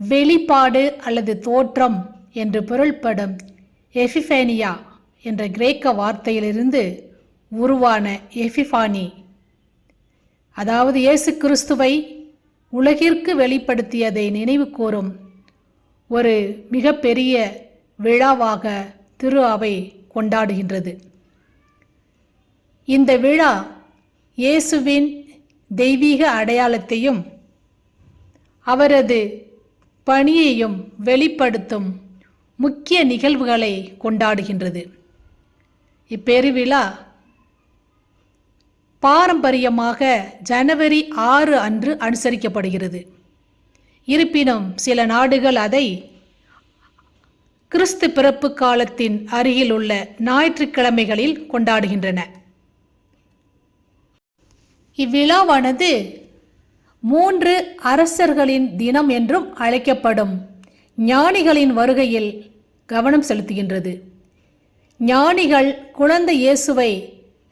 வெளிப்பாடு அல்லது தோற்றம் என்று பொருள்படும் எஃபிஃபேனியா என்ற கிரேக்க வார்த்தையிலிருந்து உருவான எஃபிஃபானி அதாவது இயேசு கிறிஸ்துவை உலகிற்கு வெளிப்படுத்தியதை நினைவு கூறும் ஒரு மிகப்பெரிய விழாவாக திரு அவை கொண்டாடுகின்றது. இந்த விழா இயேசுவின் தெய்வீக அடையாளத்தையும் அவரது பணியையும் வெளிப்படுத்தும் முக்கிய நிகழ்வுகளை கொண்டாடுகின்றது. இப்பெருவிழா பாரம்பரியமாக ஜனவரி ஆறு அன்று அனுசரிக்கப்படுகிறது. இருப்பினும் சில நாடுகள் அதை கிறிஸ்து பிறப்பு காலத்தின் அருகில் உள்ள ஞாயிற்றுக்கிழமைகளில் கொண்டாடுகின்றன. இவ்விழாவானது மூன்று அரசர்களின் தினம் என்றும் அழைக்கப்படும். ஞானிகளின் வருகையில் கவனம் செலுத்துகின்றது. ஞானிகள் குழந்தை இயேசுவை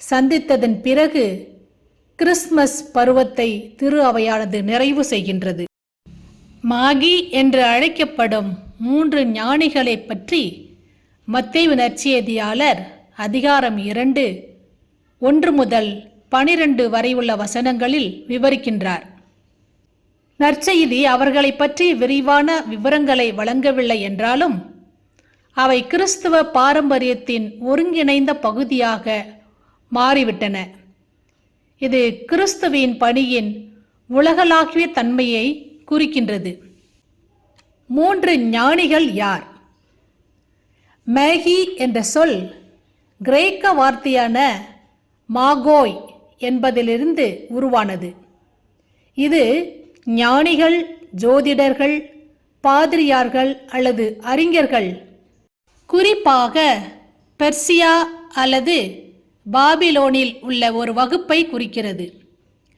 சந்தித்ததன் பிறகு கிறிஸ்மஸ் பருவத்தை திரு அவையானது நிறைவு செய்கின்றது. மாகி என்று அழைக்கப்படும் மூன்று ஞானிகளை பற்றி மத்தேவு நற்செய்தியாளர் அதிகாரம் இரண்டு ஒன்று முதல் பனிரெண்டு வரை உள்ள வசனங்களில் விவரிக்கின்றார். நற்செய்தி அவர்களை பற்றி விரிவான விவரங்களை வழங்கவில்லை என்றாலும் அவை கிறிஸ்துவ பாரம்பரியத்தின் ஒருங்கிணைந்த பகுதியாக மாறிவிட்டன. இது கிறிஸ்துவின் பணியின் உலகளாகிய தன்மையை குறிக்கின்றது. மூன்று ஞானிகள் யார்? மேகி என்ற சொல் கிரேக்க வார்த்தையான மாகோய் என்பதிலிருந்து உருவானது. இது ஞானிகள் ஜோதிடர்கள் பாதிரியார்கள் அல்லது அறிஞர்கள். குறிப்பாக பெர்சியா அல்லது பாபிலோனில் உள்ள ஒரு வகுப்பை குறிக்கிறது.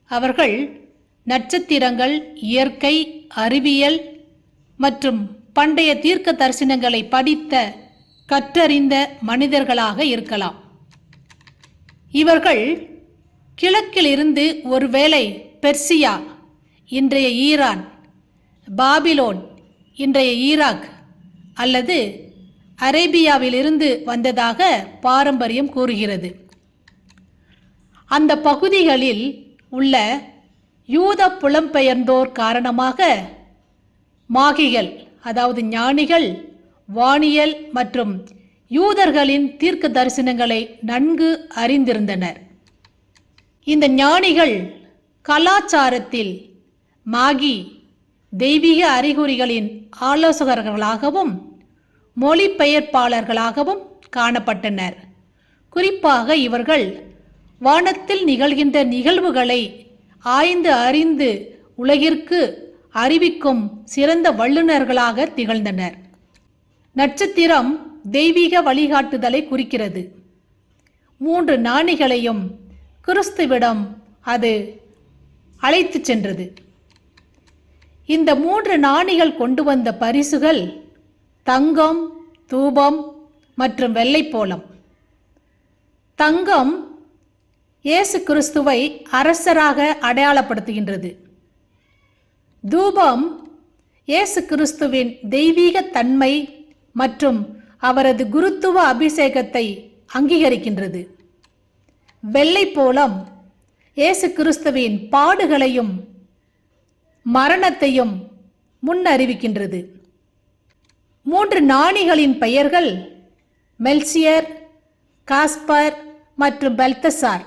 அவர்கள் நட்சத்திரங்கள் இயற்கை அறிவியல் மற்றும் பண்டைய தீர்க்க தரிசனங்களை படித்த கற்றறிந்த மனிதர்களாக இருக்கலாம். இவர்கள் கிழக்கிலிருந்து ஒருவேளை பெர்சியா இன்றைய ஈரான் பாபிலோன் இன்றைய ஈராக் அல்லது அரேபியாவிலிருந்து வந்ததாக பாரம்பரியம் கூறுகிறது. அந்த பகுதிகளில் உள்ள யூத புலம்பெயர்ந்தோர் காரணமாக மாகிகள் அதாவது ஞானிகள் வானியல் மற்றும் யூதர்களின் தீர்க்க தரிசனங்களை நன்கு அறிந்திருந்தனர். இந்த ஞானிகள் கலாச்சாரத்தில் மாகி தெய்வீக அறிகுறிகளின் ஆலோசகர்களாகவும் மொழிபெயர்ப்பாளர்களாகவும் காணப்பட்டனர். குறிப்பாக இவர்கள் வானத்தில் நிகழ்கின்ற நிகழ்வுகளை ஆய்ந்து அறிந்து உலகிற்கு அறிவிக்கும் சிறந்த வல்லுநர்களாக திகழ்ந்தனர். நட்சத்திரம் தெய்வீக வழிகாட்டுதலை குறிக்கிறது. மூன்று நாணிகளையும் கிறிஸ்துவிடம் அது அழைத்துச் சென்றது. இந்த மூன்று நாணிகள் கொண்டு வந்த பரிசுகள் தங்கம் தூபம் மற்றும் வெள்ளைப்போளம். தங்கம் இயேசு கிறிஸ்துவை அரசராக அடையாளப்படுத்துகின்றது. தூபம் இயேசு கிறிஸ்துவின் தெய்வீக தன்மை மற்றும் அவரது குருத்துவ அபிஷேகத்தை அங்கீகரிக்கின்றது. வெள்ளைப்போளம் இயேசு கிறிஸ்துவின் பாடுகளையும் மரணத்தையும் முன்னறிவிக்கின்றது. மூன்று நாணிகளின் பெயர்கள் மெல்சியர் காஸ்பர் மற்றும் பெல்தசார்.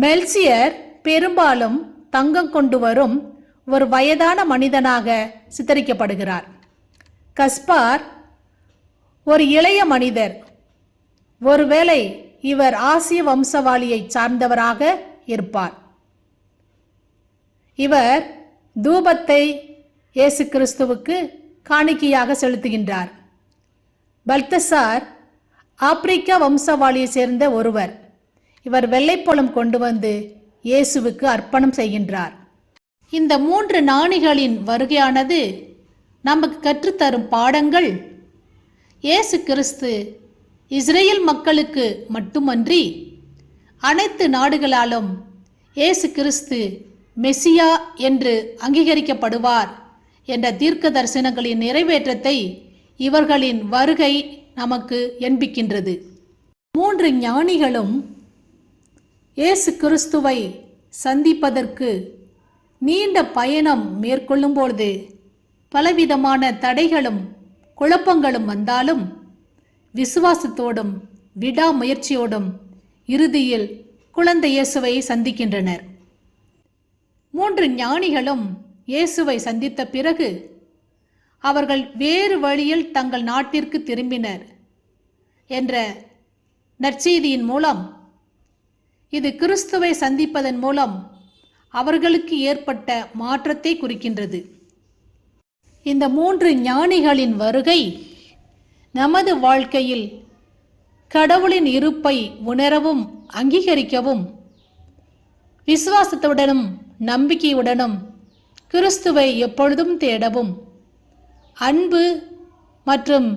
மெல்சியர் பெரும்பாலும் தங்கம் கொண்டு வரும் ஒரு வயதான மனிதனாக சித்தரிக்கப்படுகிறார். கஸ்பார் ஒரு இளைய மனிதர். ஒருவேளை இவர் ஆசிய வம்சவாளியை சார்ந்தவராக இருப்பார். இவர் தூபத்தை இயேசு கிறிஸ்துவுக்கு காணிக்கையாக செலுத்துகின்றார். பல்தசார் ஆப்பிரிக்க வம்சவாளியை சேர்ந்த ஒருவர் இவர் வெள்ளைப்பழம் கொண்டு வந்து இயேசுவுக்கு அர்ப்பணம் செய்கின்றார். இந்த மூன்று நாணிகளின் வருகையானது நமக்கு கற்றுத்தரும் பாடங்கள். இயேசு கிறிஸ்து இஸ்ரேல் மக்களுக்கு மட்டுமன்றி அனைத்து நாடுகளாலும் இயேசு கிறிஸ்து மெசியா என்று அங்கீகரிக்கப்படுவார் என்ற தீர்க்க தரிசனங்களின் நிறைவேற்றத்தை இவர்களின் வருகை நமக்கு என்பிக்கின்றது. மூன்று ஞானிகளும் இயேசு கிறிஸ்துவை சந்திப்பதற்கு நீண்ட பயணம் மேற்கொள்ளும்பொழுது பலவிதமான தடைகளும் குழப்பங்களும் வந்தாலும் விசுவாசத்தோடும் விடாமுயற்சியோடும் இறுதியில் குழந்தை இயேசுவை சந்திக்கின்றனர். மூன்று ஞானிகளும் இயேசுவை சந்தித்த பிறகு அவர்கள் வேறு வழியில் தங்கள் நாட்டிற்கு திரும்பினர் என்ற நற்செய்தியின் மூலம் இது கிறிஸ்துவை சந்திப்பதன் மூலம் அவர்களுக்கு ஏற்பட்ட மாற்றத்தை குறிக்கின்றது. இந்த மூன்று ஞானிகளின் வருகை நமது வாழ்க்கையில் கடவுளின் இருப்பை உணரவும் அங்கீகரிக்கவும் விசுவாசத்துடனும் நம்பிக்கையுடனும் கிறிஸ்துவை எப்பொழுதும் தேடவும். அன்பு மற்றும்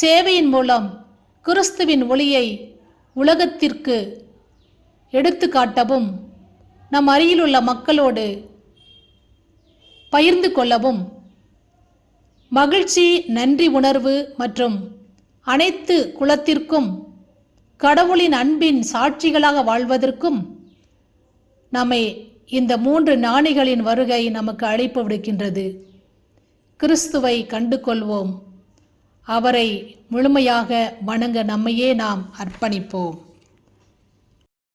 சேவையின் மூலம் கிறிஸ்துவின் ஒளியை உலகத்திற்கு எடுத்து காட்டவும் நம் அருகிலுள்ள மக்களோடு பகிர்ந்து கொள்ளவும். மகிழ்ச்சி நன்றி உணர்வு மற்றும் அனைத்து குலத்திற்கும் கடவுளின் அன்பின் சாட்சிகளாக வாழ்வதற்கும் நம்மை இந்த மூன்று ஞானிகளின் வருகை நமக்கு அழைப்பு விடுக்கின்றது. கிறிஸ்துவை கண்டு கொள்வோம் அவரை முழுமையாக வணங்க நம்மையே நாம் அர்ப்பணிப்போம்.